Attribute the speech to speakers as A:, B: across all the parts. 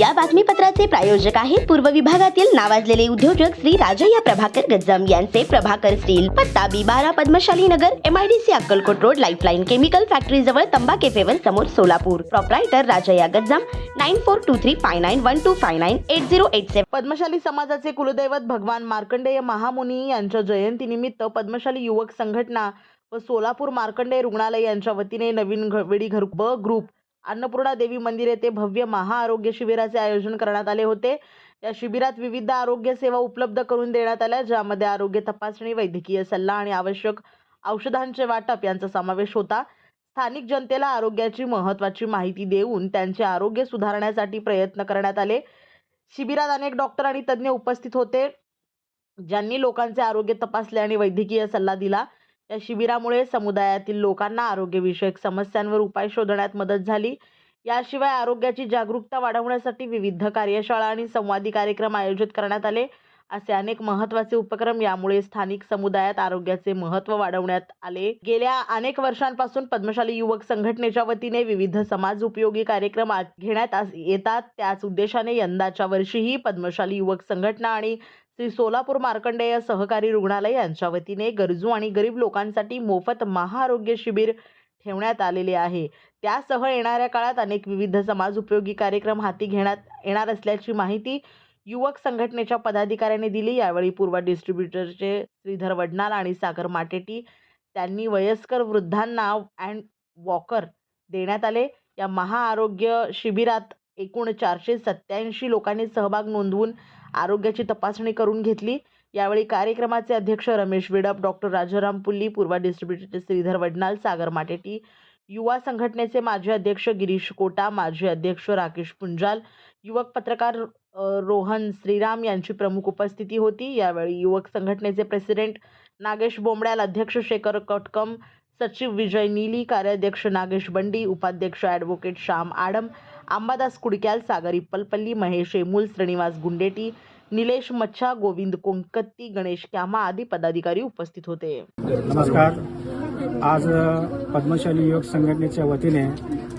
A: या बातमीपत्राचे प्रायोजक आहेत पूर्व विभागातील नावाजलेले उद्योजक श्री राजय्या प्रभाकर गज्जम यांचे प्रभाकर स्टील पत्ता बी बारा Padmashali Nagar MIDC Akkalkot road lifeline chemical factory जवळ तंबा केफेवर समोर Solapur. Proprietor Rajayya Gajjam nine four two three five nine one two five nine eight zero eight seven
B: Padmashali समाजाचे कुलदैवत भगवान मार्कंडेय महामुनी यांच्या जयंतीनिमित्त पद्मशाली युवक संघटना व सोलापूर मार्कंडेय रुग्णालय यांच्या वतीने नवीन घ- वेडी घर ब ग्रुप अन्नपूर्णा देवी मंदिर येथे भव्य महाआरोग्य शिबिराचे आयोजन करण्यात आले होते. या शिबिरात विविध आरोग्य सेवा उपलब्ध करून देण्यात आल्या ज्यामध्ये आरोग्य तपासणी वैद्यकीय सल्ला आणि आवश्यक औषधांचे वाटप यांचा समावेश होता. स्थानिक जनतेला आरोग्याची महत्त्वाची माहिती देऊन त्यांचे आरोग्य सुधारण्यासाठी प्रयत्न करण्यात आले. शिबिरात अनेक डॉक्टर आणि तज्ज्ञ उपस्थित होते ज्यांनी लोकांचे आरोग्य तपासले आणि वैद्यकीय सल्ला दिला. या शिबिरामुळे समुदायातील लोकांना आरोग्यविषयक समस्यांवर उपाय शोधण्यात मदत झाली. याशिवाय आरोग्याची जागरूकता वाढवण्यासाठी विविध कार्यशाळा आणि संवादी कार्यक्रम आयोजित करण्यात आले. असे अनेक महत्त्वाचे उपक्रम यामुळे स्थानिक समुदायात आरोग्याचे महत्त्व वाढवण्यात आले. गेल्या अनेक वर्षांपासून पद्मशाली युवक संघटनेच्या वतीने विविध समाज उपयोगी कार्यक्रम घेण्यात आस- येतात. त्याच उद्देशाने यंदाच्या वर्षीही पद्मशाली युवक संघटना आणि श्री सोलापूर मार्कंडेय सहकारी रुग्णालय यांच्या वतीने गरजू आणि गरीब लोकांसाठी मोफत महाआरोग्य शिबिर ठेवण्यात आलेले आहे. त्यासह येणाऱ्या काळात अनेक विविध समाज उपयोगी कार्यक्रम हाती घेण्यात येणार असल्याची माहिती युवक संघटनेच्या पदाधिकाऱ्यांनी दिली. यावेळी पूर्व डिस्ट्रीब्युटरचे श्रीधर वडनाल आणि सागर माटेटी त्यांनी वयस्कर वृद्धांना अँड वॉकर देण्यात आले. या महाआरोग्य शिबिरात एकूण चारशे सत्याऐंशी लोकांनी सहभाग नोंदवून आरोग्याची तपासणी करून घेतली. यावेळी कार्यक्रमाचे अध्यक्ष रमेश विडप डॉक्टर राजाराम पुल्ली पूर्व डिस्ट्रीब्युटर श्रीधर वडनाल सागर माटेटी युवा संघटनेचे माजी अध्यक्ष गिरीश कोटा माजी अध्यक्ष राकेश पुंजाल युवक पत्रकार रोहन श्रीराम यांची प्रमुख उपस्थिती होती. यावेळी युवक संघटनेचे प्रेसिडेंट नागेश बोंबड्याल अध्यक्ष शेखर कटकम सचिव विजय नीली कार्याध्यक्ष नागेश बंडी उपाध्यक्ष ॲडव्होकेट श्याम आडम अंबादास कुडक्याल सागर इप्पलपल्ली महेश एमूल श्रीनिवास गुंडेटी निलेश मच्छा गोविंद कोंकत्ती गणेश क्यामा आदी पदाधिकारी उपस्थित होते.
C: नमस्कार. आज पद्मशाली योग संघटनेच्या वतीने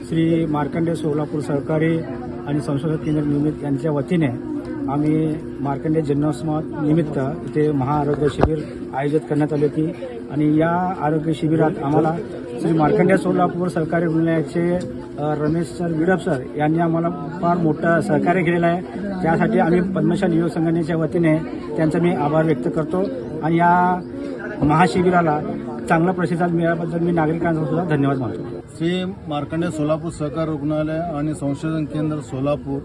C: श्री मार्कंडे सोलापूर सहकारी आणि संशोधन केंद्र निमित्त यांच्या वतीने आम्ही मार्कंडे जन्मोत्सव निमित्त इथे महाआरोग्य शिबिर आयोजित करण्यात आली होती. आणि या आरोग्य शिबिरात आम्हाला श्री मार्कंड्या सोलापूर सहकारी रुग्णालयाचे रमेश सर विडप सर यांनी आम्हाला फार मोठं सहकार्य केलेलं आहे. त्यासाठी आम्ही पद्मशाली युवक संघटनेच्या वतीने त्यांचा मी आभार व्यक्त करतो. आणि या महाशिबिराला चांगला प्रतिसाद मिळाल्याबद्दल मी नागरिकांचा सुद्धा धन्यवाद मानतो.
D: श्री मार्कंडे सोलापूर सहकार रुग्णालय आणि संशोधन केंद्र सोलापूर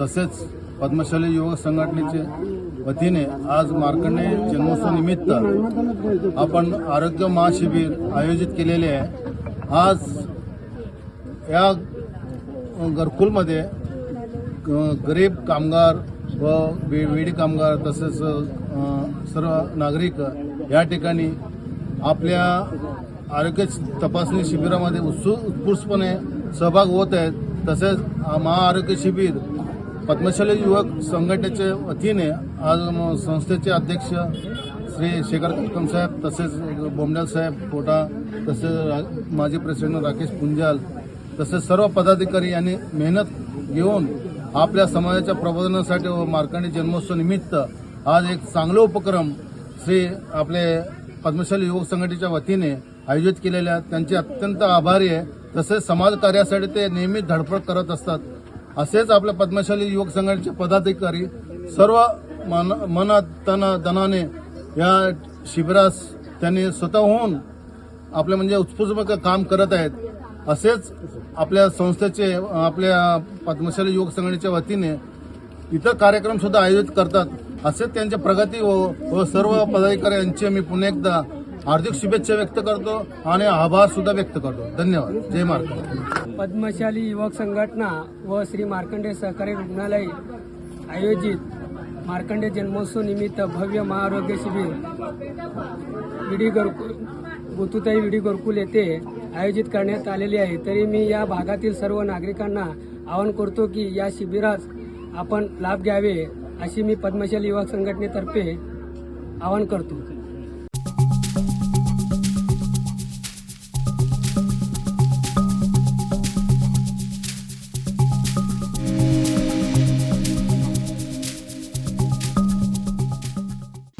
D: तसेच पद्मशाली युवक संघटनेचे वतीने आज मार्कंडे जन्मोत्सवनिमित्त आपण आरोग्य महाशिबिर आयोजित केलेले आहे. आज या घरकुलमध्ये ग- गरीब कामगार व वेडी कामगार तसेच सर्व नागरिक या ठिकाणी आपल्या आरोग्य तपासणी शिबिरामध्ये उत्सु उत्कृष्टपणे सहभाग होत आहेत. तसेच महाआरोग्य शिबिर पद्मशाली युवक संघटनेच्या वतीने आज संस्थेचे अध्यक्ष श्री शेखर कटकम साहेब तसेच बोमड्या साहेब कोटा तसेच माजी प्रेसिडेंट राकेश पुंजाल तसेच सर्व पदाधिकारी यांनी मेहनत घेऊन आपल्या समाजाच्या प्रबोधनासाठी व मार्कंडी जन्मोत्सव निमित्त आज एक चांगला उपक्रम श्री आपले पद्मशाली युवक संघटनेच्या वतीने आयोजित केलेल्या त्यांचे अत्यंत आभारी आहे. तसेच समाज कार्यासाठी ते नेहमी धडपड करत असतात. असेच आपल्या पद्मशाली युवक संघटनेचे पदाधिकारी सर्व मन मनात दनाने या शिबिरास त्यांनी स्वतःहून आपले म्हणजे उत्स्फूर्त काम करत आहेत. असेच आपल्या संस्थेचे आपल्या पद्मशाली युवक संघटनेच्या वतीने इतर कार्यक्रम सुद्धा आयोजित करतात. असेच त्यांच्या प्रगती व व सर्व पदाधिकारी यांचे मी पुन्हा एकदा हार्दिक शुभेच्छा व्यक्त करतो आणि आभार सुद्धा व्यक्त करतो. धन्यवाद. जय मार्कंड
E: पद्मशाली युवक संघटना व श्री मार्कंडे सहकारी रुग्णालय आयोजित मार्कंडे जन्मोत्सव निमित्त भव्य महाआरोग्य शिबिर. विडी गरकुल बुतुताई विडी घरकुल येथे आयोजित करण्यात आलेले आहे. तरी मी या भागातील सर्व नागरिकांना आवाहन करतो की या शिबिरात आपण लाभ घ्यावे अशी मी पद्मशाली युवक संघटनेतर्फे आवाहन करतो.